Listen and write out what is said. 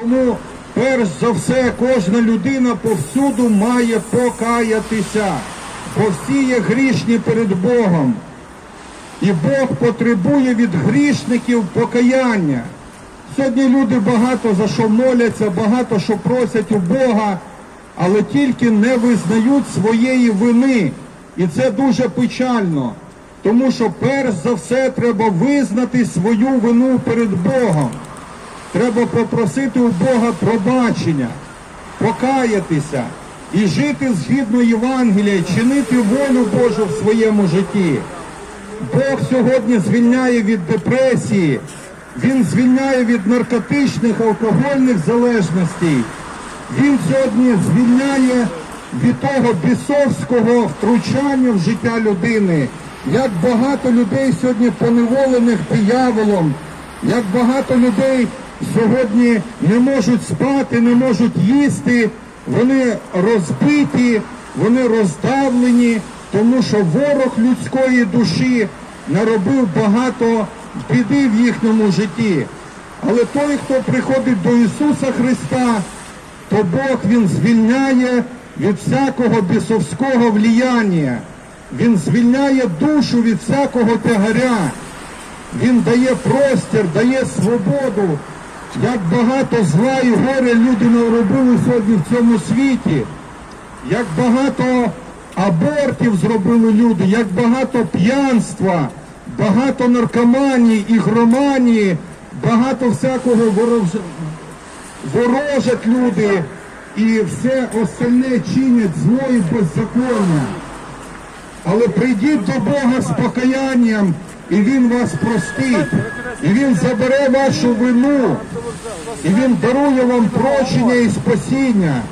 Тому перш за все кожна людина повсюду має покаятися, бо всі є грішні перед Богом. І Бог потребує від грішників покаяння. Сьогодні люди багато за що моляться, багато що просять у Бога, але тільки не визнають своєї вини. І це дуже печально. Тому що перш за все треба визнати свою вину перед Богом. Треба попросити у Бога пробачення, покаятися і жити згідно Євангелія, чинити волю Божу в своєму житті. Бог сьогодні звільняє від депресії, Він звільняє від наркотичних, алкогольних залежностей. Він сьогодні звільняє від того бісовського втручання в життя людини. Як багато людей сьогодні поневолених дияволом, як багато людей сьогодні не можуть спати, не можуть їсти, вони розбиті, вони роздавлені, тому що ворог людської душі наробив багато біди в їхньому житті. Але той, хто приходить до Ісуса Христа, то Бог Він звільняє від всякого бісовського вліяння. Він звільняє душу від всякого тягаря. Він дає простір, дає свободу. Як багато зла і горя люди наробили сьогодні в цьому світі, як багато абортів зробили люди, як багато п'янства, багато наркоманії, ігроманії, багато всякого ворож- ворожать люди. І все остальне чинять зло і беззаконня. Але прийдіть до Бога з покаянням, і Він вас простить, і Він забере вашу вину, і Він дарує вам прощення і спасіння.